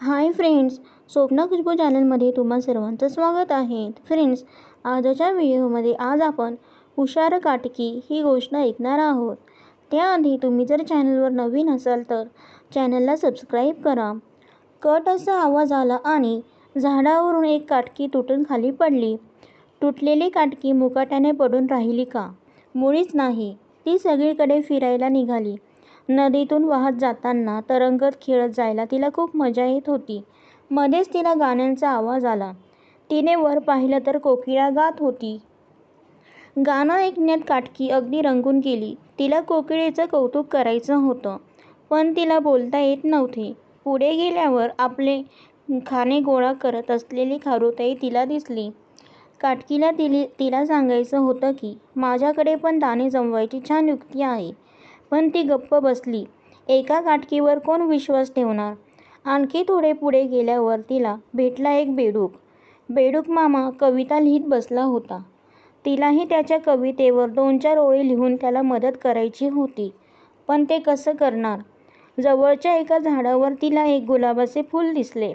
Hi friends Swapna Khushboo चॅनलमध्ये तुम्हा सर्वांचं स्वागत आहे. फ्रेंड्स आजच्या व्हिडिओमध्ये आज आपण हुशार काटकी ही गोष्ट ऐकणार आहोत. त्याआधी तुम्ही जर चॅनलवर नवीन असाल तर चॅनलला सबस्क्राईब करा. कट असा आवाज आला आणि झाडावरून एक काटकी तुटून खाली पडली. तुटलेली काटकी मुकाट्याने पडून राहिली का? मुळीच नाही. ती सगळीकडे फिरायला निघाली. नदीतून वाहत जाताना तरंगत खेळत जायला तिला खूप मजा येत होती. मध्येच तिला गाण्यांचा आवाज आला. तिने वर पाहिलं तर कोकिळा गात होती. गाणं ऐकण्यात काटकी अगदी रंगून गेली. तिला कोकिळेचं कौतुक करायचं होतं पण तिला बोलता येत नव्हते. पुढे गेल्यावर आपले खाणे गोळा करत असलेली खारुताई तिला दिसली. काटकीला तिली तिला सांगायचं होतं की माझ्याकडे पण दाणे जमवायची छान युक्ती आहे. पण ती गप्प बसली. एका काटकीवर कोण विश्वास ठेवणार? आणखी थोडे पुढे गेल्यावर तिला भेटला एक बेडूक. बेडूक मामा कविता लिहित बसला होता. तिलाही त्याच्या कवितेवर दोन चार ओळी लिहून त्याला मदत करायची होती. पण ते कसं करणार? जवळच्या एका झाडावर तिला एक गुलाबाचे फूल दिसले.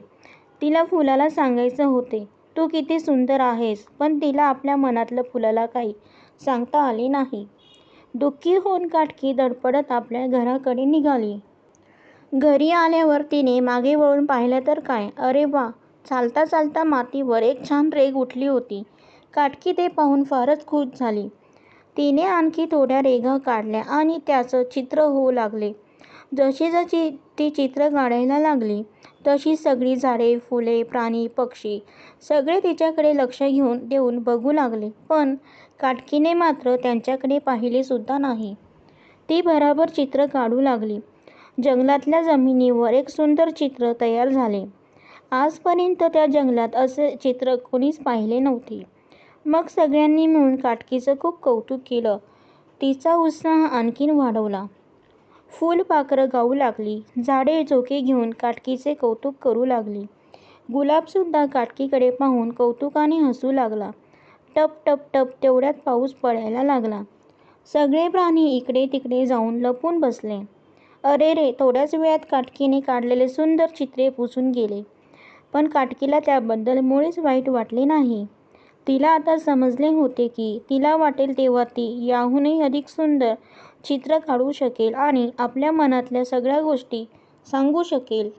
तिला फुलाला सांगायचं होते तू किती सुंदर आहेस पण तिला आपल्या मनातलं फुलाला काही सांगता आले नाही. दुःखी होऊन काटकी धडपडत आपल्या घराकडे निघाली. घरी आल्यावर तिने मागे वळून पाहिलं तर काय? अरे वा! चालता चालता मातीवर एक छान रेग उठली होती. काटकी ते पाहून फारच खुश झाली. तिने आणखी थोड्या रेघा काढल्या आणि त्याचं चित्र होऊ लागले. जशी जशी ती चित्र काढायला लागली तशी सगळी झाडे फुले प्राणी पक्षी सगळे तिच्याकडे लक्ष घेऊन देऊन बघू लागले. पण काटकीने मात्र त्यांच्याकडे पाहिलेसुद्धा नाही. ती भराभर चित्र काढू लागली. जंगलातल्या जमिनीवर एक सुंदर चित्र तयार झाले. आजपर्यंत त्या जंगलात असे चित्र कोणीच पाहिले नव्हते. मग सगळ्यांनी मिळून काटकीचं खूप कौतुक केलं. तिचा उत्साह आणखीन वाढवला. फुलपाखरं गाऊ लागली. झाडे झोके घेऊन काटकीचे कौतुक करू लागली. गुलाबसुद्धा काटकीकडे पाहून कौतुकाने हसू लागला. टप टप टप तेवढ्यात पाऊस पडायला लागला. सगळे प्राणी इकडे तिकडे जाऊन लपून बसले. अरे रे थोड्याच वेळात काटकीने काढलेले सुंदर चित्रे पुसून गेले. पण काटकीला त्याबद्दल मुळीच वाईट वाटले नाही. तिला आता समजले होते की तिला वाटेल तेव्हा ती याहूनही अधिक सुंदर चित्र काढू शकेल आणि आपल्या मनातल्या सगळ्या गोष्टी सांगू शकेल.